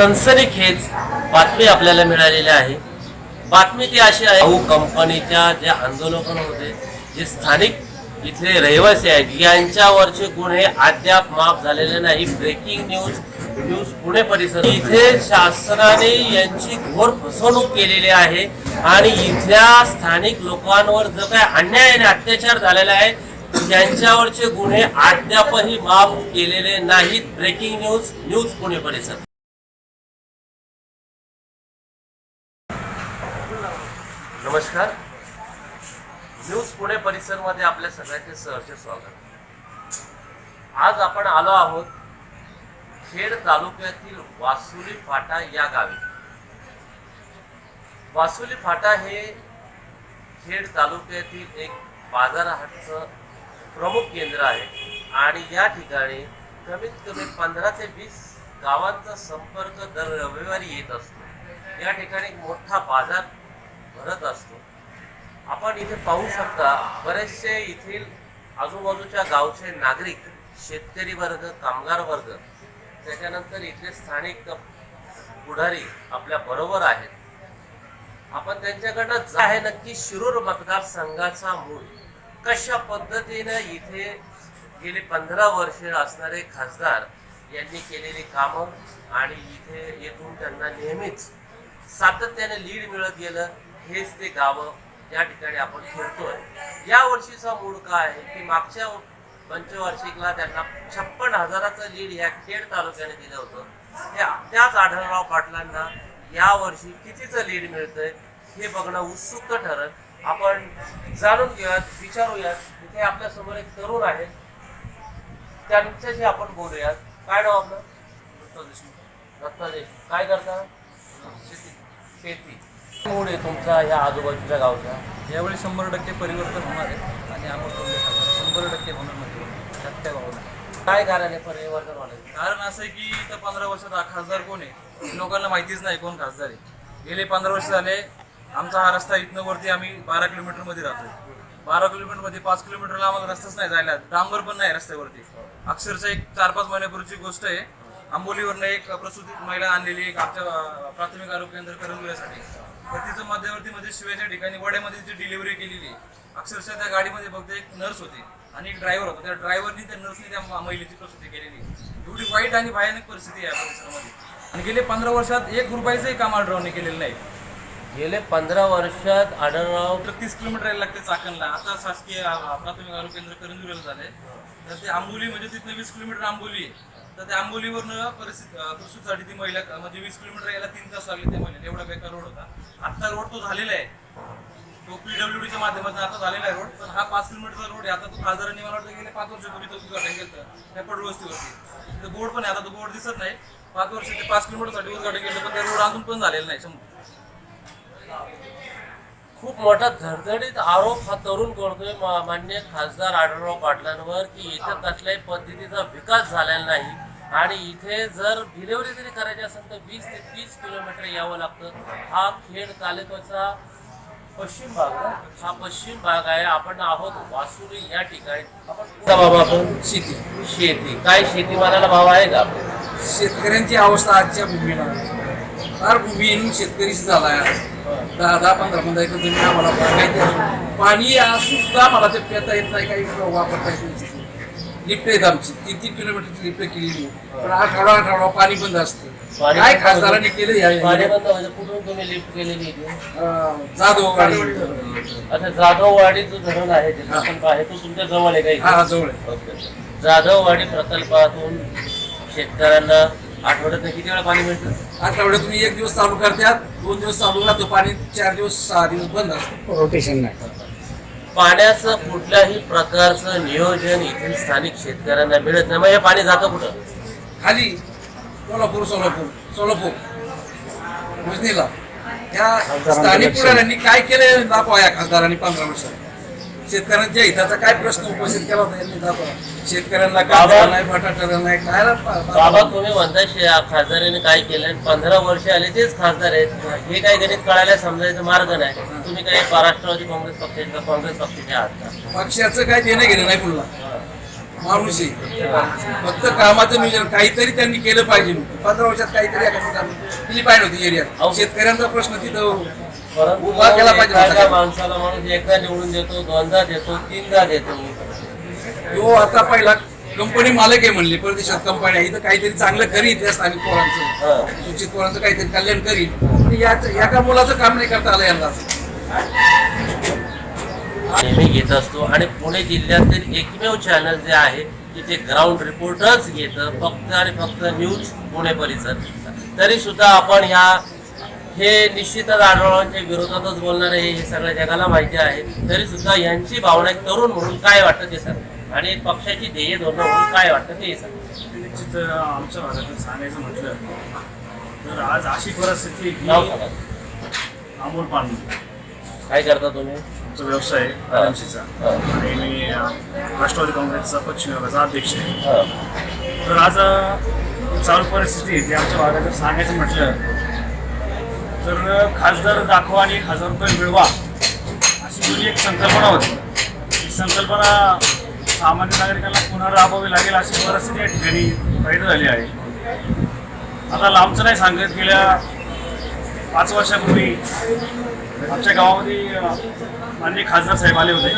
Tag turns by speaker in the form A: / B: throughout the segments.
A: सनसनीखेज बातमी आपल्याला मिळालेली आहे. बातमी ती अशी आहे भाऊ कंपनीच्या जे आंदोलन होते जे स्थानिक इथले रहिवासी आहेत यांच्यावरचे गुन्हे अद्याप माफ झालेले नाही. ब्रेकिंग न्यूज न्यूज पुणे परिसर इथे शासनाने यांची घोर फसवणूक केलेली आहे आणि इथल्या स्थानिक लोकांवर जो काय अन्याय आणि अत्याचार झालेला आहे यांच्यावरचे गुन्हे अद्यापही माफ केलेले नाहीत. ब्रेकिंग न्यूज न्यूज पुणे परिसर नमस्कार. न्यूज पुणे परिसरमध्ये आपल्या सगळ्यांचे सहर्ष स्वागत. आज आपण आलो आहोत खेड तालुक्यातील वासुली फाटा या गावी. वासुली फाटा हे खेड तालुक्यातील एक बाजारहाटचं प्रमुख केंद्र आहे आणि या ठिकाणी कमीत कमी पंधरा ते वीस गावांचा संपर्क दर रविवारी येत असतो. या ठिकाणी मोठा बाजार भरत असतो. आपण इथे पाहू शकता बरेचसे येथील आजूबाजूच्या गावचे नागरिक शेतकरी वर्ग कामगार वर्ग त्याच्यानंतर इथले स्थानिक पुढारी आपल्या बरोबर आहेत. आपण त्यांच्याकडनं जा आहे नक्की शिरूर मतदारसंघाचा मूळ कशा पद्धतीने इथे गेले पंधरा वर्षे असणारे खासदार यांनी केलेली कामं आणि इथे येथून त्यांना नेहमीच सातत्याने लीड मिळत गेलं. हेच ते गावं या ठिकाणी आपण फिरतोय. या वर्षीचा मूड काय आहे की मागच्या पंचवार्षिकला त्यांना छप्पन हजाराचं लीड या खेड तालुक्याने दिलं होतं. त्या त्याच आढळराव पाटलांना या वर्षी कितीचं लीड मिळतंय हे बघणं उत्सुक ठरत आपण जाणून घेऊयात विचारूयात. इथे आपल्यासमोर एक तरुण आहे. त्यांच्याशी आपण बोलूयात. काय नाव आपलं? दत्ता देशमुख. दत्ता देशमुख. काय करता? शेती. शेती. मूड आहे तुमचा ह्या आजूबाजूच्या गावचा.
B: यावेळी शंभर टक्के परिवर्तन होणार आहे आणि अमोल शंभर टक्के होणार म्हणजे त्यात काय भावना.
A: काय कारण आहे परिवर्तन होण्याचं?
B: कारण असं आहे की इथं पंधरा वर्षात हा खासदार कोण आहे? लोकांना माहितीच नाही कोण खासदार आहे. गेले पंधरा वर्ष झाले आमचा हा रस्ता इथनं वरती आम्ही बारा किलोमीटरमध्ये राहतो बारा किलोमीटरमध्ये पाच किलोमीटरला आम्हाला रस्ताच नाही जायला. डांबर पण नाही रस्त्यावरती. अक्षरशः एक चार पाच महिन्यापूर्वीची गोष्ट आहे. आंबोलीवरनं एक प्रसूती महिला आणलेली एक आमच्या प्राथमिक आरोग्य केंद्र करंजुऱ्यासाठी. तिचं मध्यवर्ती मध्ये शिवायच्या ठिकाणी वड्यामध्ये तिची डिलिव्हरी केलेली आहे. अक्षरशः त्या गाडीमध्ये फक्त एक नर्स होती आणि एक ड्रायव्हर होता. त्या ड्रायव्हरनी त्या नर्सनी त्या महिलेची प्रसूती केलेली एवढी वाईट आणि भयानक परिस्थिती आहे या परिसरामध्ये. आणि गेले पंधरा वर्षात एक रुपयाचंही काम आढळवणे केलेलं नाही.
A: गेले पंधरा वर्षात आढळराव
B: फक्त तीस किलोमीटर यायला लागते चाकणला. आता शासकीय प्राथमिक आरोग्य केंद्र करंजुऱ्याला झाले तर ते आंबोली म्हणजे तिथनं वीस किलोमीटर आंबोली आहे. तर त्या आंबोलीवरनं परिस्थिती झाली ती महिला म्हणजे वीस किलोमीटर यायला तीन तास लागले त्या महिला एवढा बेकार रोड होता. आत्ता रोड तो झालेला आहे. तो पीडब्ल्यूडीच्या माध्यमातून आता झालेला आहे रोड. पण हा पाच किलोमीटरचा रोड आहे. आता तो खासदारांनी मला वाटतं गेले पाच वर्षापूर्वी तो उद्घाटन केलं त्या पड वस्तीवरती. तिथं बोर्ड पण आहे. आता तो बोर्ड दिसत नाही. पाच वर्ष ते पाच किलोमीटरसाठी उद्घाटन केलं पण त्या रोड अजून पण झालेला नाही. शंभर.
A: खूप मोठा धडधडीत आरोप हा तरुण करतोय मान्य खासदार आढळराव पाटलांवर की इथं कसल्याही पद्धतीचा विकास झालेला नाही. आणि इथे जर डिलिव्हरी जरी करायची असेल तर वीस ते तीस किलोमीटर यावं लागतं. हा खेड तालुक्याचा पश्चिम भाग? हा पश्चिम भाग आहे. आपण आहोत वासुरी या ठिकाणी. आपण कुठं बाबा आपण
C: शेती.
A: शेती. काय शेतीमालाला भाव आहे का?
C: शेतकऱ्यांची अवस्था आजच्या भूमीला. फार भूमीहीन शेतकरी झाला आहे दहा दहा पंधरा पंधरा एकर जमीन आम्हाला पाणी सुद्धा आम्हाला ते पेता येत नाही. काही वापरता येत नाही. लिफ्ट आहेत आमची. तीन तीन किलोमीटरची लिफ्ट केलेली. पण आठवडा आठवडा पाणी बंद असतं. काय खासदारांनी केलं या
A: कुठून तुम्ही लिफ्ट केलेली इथे
C: अं, जाधववाडी
A: अच्छा जाधववाडी जो धरण आहे ते प्रकल्प आहे तो तुमच्या जवळ आहे
C: हा
A: का
C: हा, जवळ आहे.
A: इथे? जाधववाडी प्रकल्पातून शेतकऱ्यांना आठवड्यात किती वेळा पाणी मिळतं?
C: आठवड्यातून एक दिवस चालू करतात दोन दिवस चालू राहतो पाणी चार दिवस सहा दिवस बंद असतं. रोटेशन नाही.
A: पाण्याचं कुठल्याही प्रकारचं नियोजन इथील स्थानिक शेतकऱ्यांना मिळत नाही. मग हे पाणी जातं कुठं?
C: खाली कोल्हापूर सोलापूर सोलापूर. उजनीला त्या स्थानिक पुढाऱ्यांनी काय केलं दाखवा या खासदारांनी पंधरा वर्षात. शेतकऱ्यांच्या हिताचा काय प्रश्न उपस्थित केला होता यांनी? दाखवा शेतकऱ्यांना काय
A: बाबा-
C: नाही बटाटा नाही काय रा- बा- बा-
A: बाबा तुम्ही म्हणता शे- खासदारांनी काय केलं पंधरा वर्ष आले तेच खासदार आहेत. हे काय गणित कळायला समजायचा मार्ग नाही. तुम्ही काय महाराष्ट्रवादी काँग्रेस पक्षाचे का काँग्रेस पक्षाचे आहात का?
C: पक्षाचं काय देणं घेणं नाही पुन्हा माणूस आहे फक्त कामाचं नियोजन काहीतरी त्यांनी केलं पाहिजे. पंधरा वर्षात काहीतरी एखादी कामं केली पाहिजे होती एरियात. शेतकऱ्यांचा प्रश्न तिथं
A: परंतु
C: उभा केला पाहिजे
A: एखाद्या. माणसाला माणूस एकदा निवडून देतो दोनदा देतो तीनदा देतो.
C: तो आता पहिला कंपनी मालक आहे म्हणले परदेशात कंपनी आहे. इथं काहीतरी चांगलं करीत या स्थानिक पोरांचं.
A: हा.
C: सुचित पोरांचं काहीतरी कल्याण करीत. पण या एका मुलाचं काम नाही करता आलं यांना?
A: नेहमी घेत असतो आणि पुणे जिल्ह्यातील एकमेव चॅनल जे आहे की ते ग्राउंड रिपोर्टच घेतं फक्त आणि फक्त न्यूज पुणे परिसर. तरी सुद्धा आपण ह्या हे निश्चितच आढळवांच्या विरोधातच बोलणार आहे हे सगळ्या जगाला माहिती आहे. तरी सुद्धा यांची भावना एक तरुण म्हणून काय वाटतं ते सांग आणि पक्षाची ध्येय धोरणं म्हणून काय वाटतं ते सांग
D: निश्चित आमच्या भागातून सांगायचं म्हटलं तर आज अशी परिस्थिती अमोल पांडू.
A: काय करता तुम्ही?
D: आमचा व्यवसाय आहे आरामशीचा. आणि मी राष्ट्रवादी काँग्रेसचा पश्चिम विभागाचा अध्यक्ष आहे. तर आज चालू परिस्थिती आमच्या भागात सांगायचं म्हटलं तर खासदार दाखवा आणि एक हजार रुपये मिळवा अशी तुझी एक संकल्पना होती. ही संकल्पना सामान्य नागरिकांना पुन्हा राबवावी लागेल अशी परिस्थिती या ठिकाणी पैदा झाली आहे. आता लांबचं नाही सांगत गेल्या पाच वर्षापूर्वी आमच्या गावामध्ये माननीय खासदार साहेब आले होते.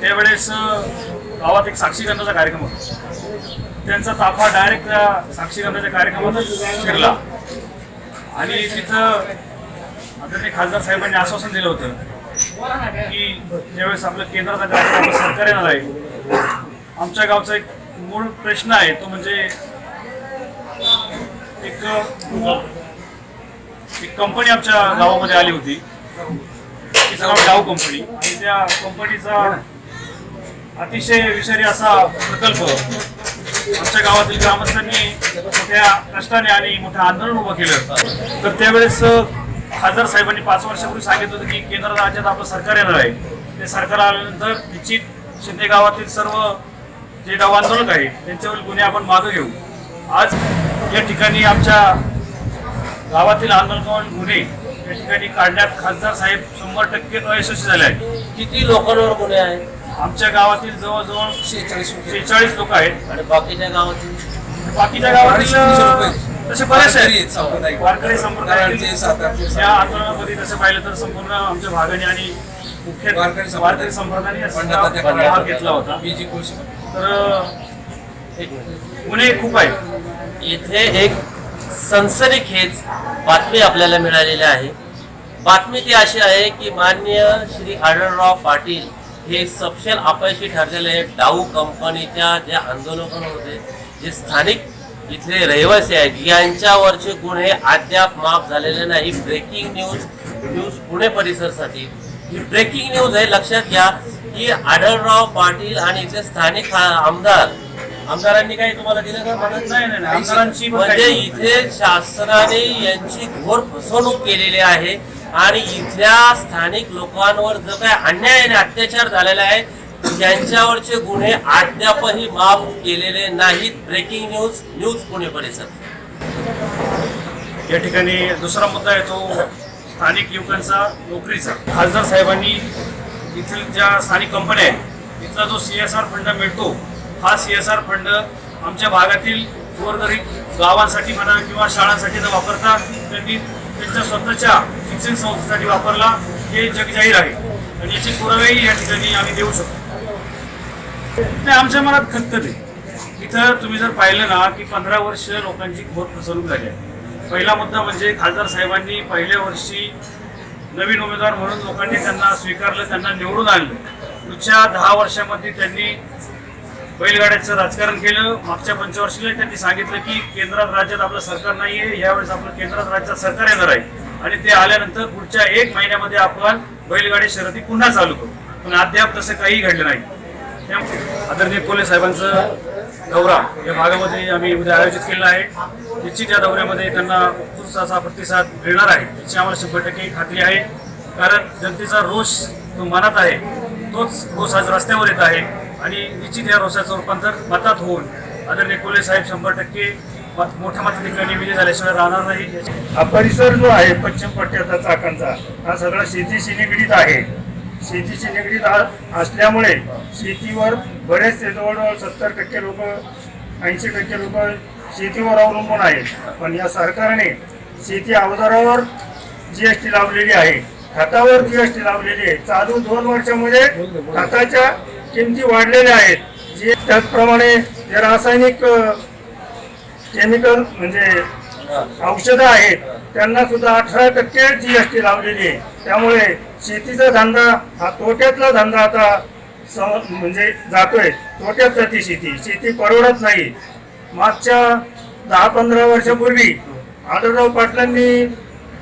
D: त्यावेळेस गावात एक साक्षीगंधाचा कार्यक्रम होता. त्यांचा ताफा डायरेक्ट त्या साक्षीगंधाच्या कार्यक्रमातच शिरला. आणि तिथं आदरणीय खासदार साहेबांनी आश्वासन दिलं होतं की ज्यावेळेस आपलं केंद्राचा आणि सरकार येणार आहे आमच्या गावचा एक मूळ प्रश्न आहे तो म्हणजे एक एक कंपनी आमच्या गावामध्ये आली होती. तिचं नाव डाव कंपनी आणि त्या कंपनीचा अतिशय विषारी असा प्रकल्प आमच्या गावातील ग्रामस्थांनी मोठ्या कष्टाने आणि मोठं आंदोलन उभं केलं. तर त्यावेळेस खासदार साहेबांनी पाच वर्षापूर्वी सांगितलं होतं की केंद्र राज्यात आपलं सरकार येणार आहे. ते सरकार आल्यानंतर निश्चित शिंदे गावातील सर्व जे डाव आंदोलक आहेत त्यांच्यावर गुन्हे आपण मागं घेऊ. आज या ठिकाणी आमच्या गावातील आंदोलकांवर गुन्हे या ठिकाणी काढण्यात खासदार साहेब शंभर टक्के अयशस्वी झाले आहेत.
A: किती लोकांवर गुन्हे आहेत?
D: आमच्या गावातील जवळजवळ
C: शेहेचाळीस
D: लोक. आहेत.
A: आणि बाकीच्या गावातील
D: बाकीच्या गावातील तसे
C: वारकरी आहेत.
D: वारकरी संप्रदायातील या आंदोलनामध्ये तसं पाहिलं तर संपूर्ण आमच्या भागाने आणि मुख्य
C: वारकरी संप्रदाय.
D: वारकरी संप्रदायाने भाग घेतला होता. तर अं,
A: एक मिनिट
D: गुन्हे खूप आहेत.
A: इथे एक सनसनीखेज बातमी आपल्याला मिळालेली आहे. बातमी ती अशी आहे की मान्य श्री आढळराव पाटील हे सपशेल अपयशी ठरलेले डाऊ कंपनीच्या जे आंदोलक होते जे स्थानिक इथले रहिवासी आहेत यांच्यावरचे गुन्हे अद्याप माफ झालेले नाही. ब्रेकिंग न्यूज न्यूज पुणे परिसरसाठी. ही ब्रेकिंग न्यूज आहे लक्षात घ्या की आढळराव पाटील आणि इथले स्थानिक आमदार आमदारांनी काही तुम्हाला दिलं का मदत?
D: नाही
A: म्हणजे इथे शासनाने यांची घोर फसवणूक केलेली आहे. आणि इथल्या स्थानिक लोकांवर जो काय अन्याय आणि अत्याचार झालेला आहे त्यांच्यावरचे गुन्हे अद्यापही माफ केलेले नाहीत. ब्रेकिंग न्यूज न्यूज पुणे परिसर.
D: या ठिकाणी दुसरा मुद्दा आहे तो स्थानिक युवकांचा नोकरीचा. खासदार साहेबांनी इथील ज्या स्थानिक कंपन्या आहेत तिथला जो सी एस आर फंड मिळतो हा सी एस आर फंड आमच्या भागातील गोरगरीब गावांसाठी म्हणा किंवा शाळांसाठी न वापरता त्यांनी त्यांच्या स्वतःच्या शिक्षण संस्थेसाठी वापरला हे जगजाहीर आहे. आणि याचे पुरावेही या ठिकाणी आम्ही देऊ शकतो. नाही आमच्या मनात खंत नाही. इथं तुम्ही जर पाहिलं ना की पंधरा वर्ष लोकांची घोर फसवणूक झाली आहे. पहिला मुद्दा म्हणजे खासदार साहेबांनी पहिल्या वर्षी नवीन उमेदवार म्हणून लोकांनी त्यांना स्वीकारलं त्यांना निवडून आणलं. पुढच्या दहा वर्षामध्ये त्यांनी बैलगाड्याचं राजकारण केलं. मागच्या पंचवर्षीला त्यांनी सांगितलं की केंद्रात राज्यात आपलं सरकार नाही आहे यावेळेस आपलं केंद्रात राज्यात सरकार येणार आहे. आणि ते आल्यानंतर पुढच्या एक महिन्यामध्ये आपण बैलगाडी शर्यती पुन्हा चालू करू. पण अद्याप तसं काही घडलं नाही. आदरणीय कोले साहेबांचं दौरा या भागामध्ये आम्ही उद्या आयोजित केलेला आहे. निश्चित या दौऱ्यामध्ये त्यांना उत्कृष्ट असा प्रतिसाद मिळणार आहे याची आम्हाला शंभर टक्के खात्री आहे. कारण जनतेचा रोष जो मनात आहे तोच रोष आज रस्त्यावर येत आहे. आणि निश्चित या रोषाचं रूपांतर मतात होऊन आदरणीय कोले साहेब शंभर टक्के मत- मोठ्या मताधिकाऱ्यांनी विजय झाल्याशिवाय राहणार नाही.
E: हा परिसर जो आहे पश्चिम पट्ट्याचा चाकांचा हा सगळा शेतीशी निगडीत आहे.
F: शेतीशी निगडीत आ- असल्यामुळे शेतीवर बरेचसे जवळजवळ सत्तर टक्के लोक ऐंशी टक्के लोक शेतीवर अवलंबून आहेत. पण या सरकारने शेती अवजारावर जी एस टी लावलेली आहे खतावर जी एस टी लावलेली आहे चालू दोन वर्षामध्ये खताच्या किमती वाढलेल्या आहेत जे त्याचप्रमाणे जे रासायनिक केमिकल म्हणजे औषधं आहेत त्यांना सुद्धा अठरा टक्के जी एस टी लावलेली आहे. त्यामुळे शेतीचा धंदा हा तोट्यातला धंदा आता म्हणजे जातोय. तोट्यात जाते शेती. शेती परवडत नाही. मागच्या दहा पंधरा वर्षापूर्वी आदरराव पाटलांनी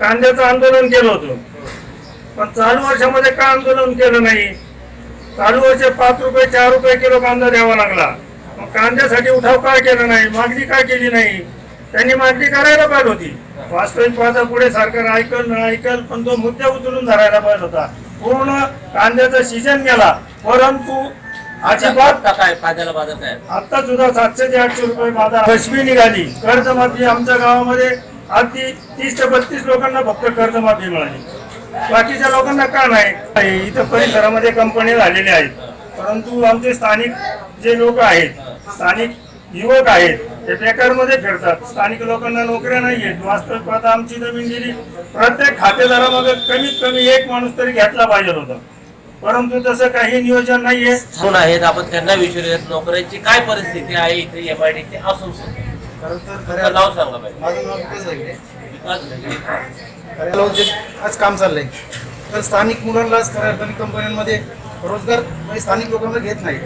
F: कांद्याचं आंदोलन केलं होतं. पण चालू वर्षामध्ये का आंदोलन केलं नाही? चालू वर्ष पाच रुपये चार रुपये किलो कांदा द्यावा लागला. मग कांद्यासाठी उठाव काय केला नाही? मागणी काय केली नाही? त्यांनी मागणी करायला पाहिजे होती. वास्तविक पाहता पुढे सरकार ऐकल न ऐकल पण तो मुद्दे उचलून धरायला पाहिजे होता. पूर्ण कांद्याचा सीजन गेला. परंतु अजिबात
A: काय कांद्याला बाजार काय?
F: आता सुद्धा सातशे ते आठशे रुपये बाजार कशमी निघाली. कर्जमाफी आमच्या गावामध्ये अगदी तीस ते बत्तीस लोकांना फक्त कर्जमाफी मिळाली. बाकीच्या लोकांना का नाही? इथं परिसरामध्ये कंपन्या झालेल्या आहेत. परंतु आमचे स्थानिक जे लोक आहेत स्थानिक युवक आहेत ते बेकारमध्ये फिरतात. स्थानिक लोकांना नोकऱ्या नाही आहेत. वास्तविक पाहता आमची जमीन गेली. प्रत्येक खातेदारामागे कमीत कमी एक माणूस तरी घेतला पाहिजे होता. परंतु तसं काही नियोजन नाहीये
A: कोण आहेत? आपण त्यांना विचारूयात. नोकऱ्यांची काय परिस्थिती आहे इथे एम आय डी असून सुद्धा.
E: खरं तर खऱ्या
A: नाव सांगा पाहिजे
E: माझं नाव विकास जे आज काम चाललंय. तर स्थानिक मुलांनाच खऱ्या अर्थाने कंपन्यांमध्ये रोजगार म्हणजे स्थानिक लोकांना घेत नाही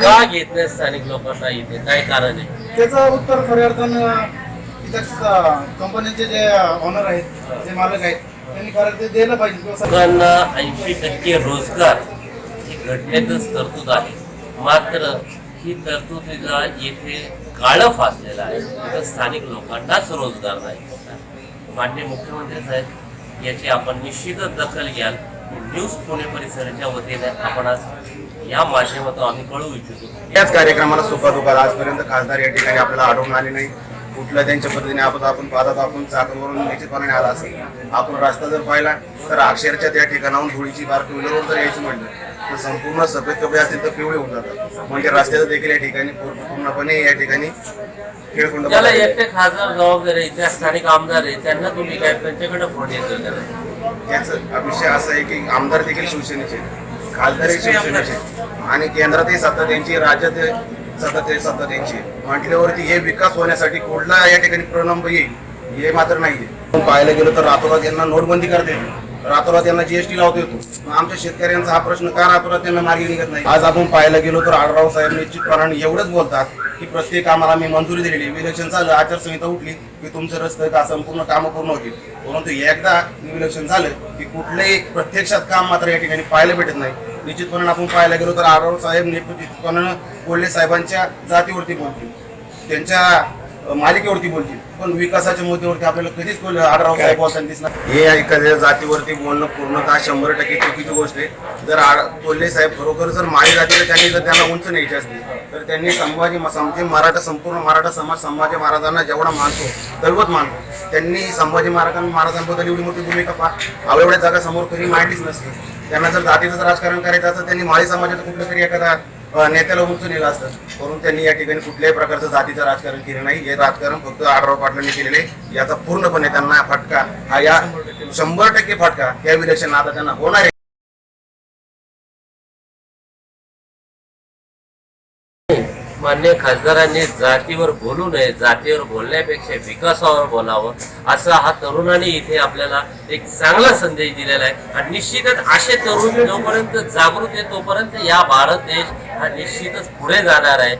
A: का
E: आणि
A: घेत नाही स्थानिक लोकांना इथे? काय कारण आहे?
E: त्याचं उत्तर खऱ्या अर्थानं इथं कंपन्यांचे जे ऑनर आहेत जे मालक आहेत त्यांनी खरं ते द्यायला पाहिजे. किंवा सरकार-
A: लोकांना ऐंशी टक्के रोजगार ही घटनेतच तरतूद आहे. मात्र ही तरतुदीला येथे काळं फासलेलं आहे. इथं स्थानिक लोकांनाच रोजगार नाही. माननीय मुख्यमंत्री साहेब याची आपण निश्चितच दखल घ्याल. न्यूज पुणे परिसराच्या वतीने आपण आज या माध्यमातून आम्ही कळवू इच्छितो.
G: याच कार्यक्रमाला सुखा आजपर्यंत खासदार या ठिकाणी आपल्याला आढळून आले नाही. कुठलं त्यांच्या पद्धतीने आपण आपण पाहतात आपण चाकरवरून निश्चितपणे आला असेल. आपण रस्ता जर पाहिला तर अक्षरच्या त्या ठिकाणाहून धुळीची बार टू व्हीलरवर जर यायचं म्हटलं तर संपूर्ण सफेद कपडे असतील तर पिवळे होऊन जातात. म्हणजे रस्त्याचं देखील या ठिकाणी पूर्ण- पूर्णपणे या ठिकाणी खेळकुंड
A: एकटे खासदार जबाबदार आहे त्या स्थानिक आमदार आहे त्यांना तुम्ही काय त्यांच्याकडे फोन येतो
G: विषय असा आहे की आमदार देखील शिवसेनेचे खासदारही शिवसेनेचे आणि केंद्रातही सत्ता त्यांची राज्यात सत्ता ते सत्ता त्यांची म्हटल्यावरती हे विकास होण्यासाठी कुठला या ठिकाणी प्रलंब येईल हे मात्र नाहीये. पाहायला गेलो तर रातोरात यांना नोटबंदी करता येते रातोरात यांना जीएसटी लावतो येतो. आमच्या शेतकऱ्यांचा हा प्रश्न का रातोरात त्यांना मार्गी निघत नाही? आज आपण पाहायला गेलो तर आडराव साहेब निश्चितपणाने एवढंच बोलतात की प्रत्येक कामाला मी मंजुरी दिलेली इलेक्शन झालं आचारसंहिता उठली की तुमचं रस्ते का संपूर्ण कामं पूर्ण होतील? परंतु एकदा इलेक्शन झालं की कुठलंही प्रत्यक्षात काम मात्र या ठिकाणी पाहायला भेटत नाही. निश्चितपणे आपण पाहायला गेलो तर आडराव साहेब निश्चितपणानं कोल्हे साहेबांच्या जातीवरती बोलतील. त्यांच्या मालिकेवरती बोलतील. पण विकासाच्या मुद्द्यावरती आपल्याला कधीच आढराव साहेब बोलताना दिसणार हे एखाद्या जातीवरती बोलणं पूर्णतः शंभर टक्के चुकीची गोष्ट आहे. जर कोल्हे साहेब खरोखर जर माळी जातीला त्यांनी जर त्यांना उंच न्यायची असती तर त्यांनी संभाजी म्हणजे मराठा संपूर्ण मराठा समाज संभाजी महाराजांना जेवढा मानतो दैवत मानतो. त्यांनी संभाजी महाराजां महाराजांबद्दल एवढी मोठी भूमिका पा एवढ्या जागा समोर कधी मांडलीच नसती. त्यांना जर जातीचं राजकारण करायचं असतं त्यांनी माळी समाजाचं कुठलं तरी एखादा नेत्याला उंच नेलं असतं. म्हणून त्यांनी या ठिकाणी कुठल्याही प्रकारचं जातीचं राजकारण केलं नाही. हे राजकारण फक्त आढराव पाटलांनी केलेलं आहे. याचा पूर्णपणे त्यांना फटका हा या शंभर टक्के फटका या विलक्षण आता त्यांना होणार आहे.
A: मान्य खासदारांनी जातीवर बोलू नये जातीवर बोलण्यापेक्षा विकासावर बोलावं असा हा तरुणांनी इथे आपल्याला एक चांगला संदेश दिलेला आहे. आणि निश्चितच असे तरुण जोपर्यंत जागृत आहे तोपर्यंत या भारत देश हा निश्चितच पुढे जाणार आहे.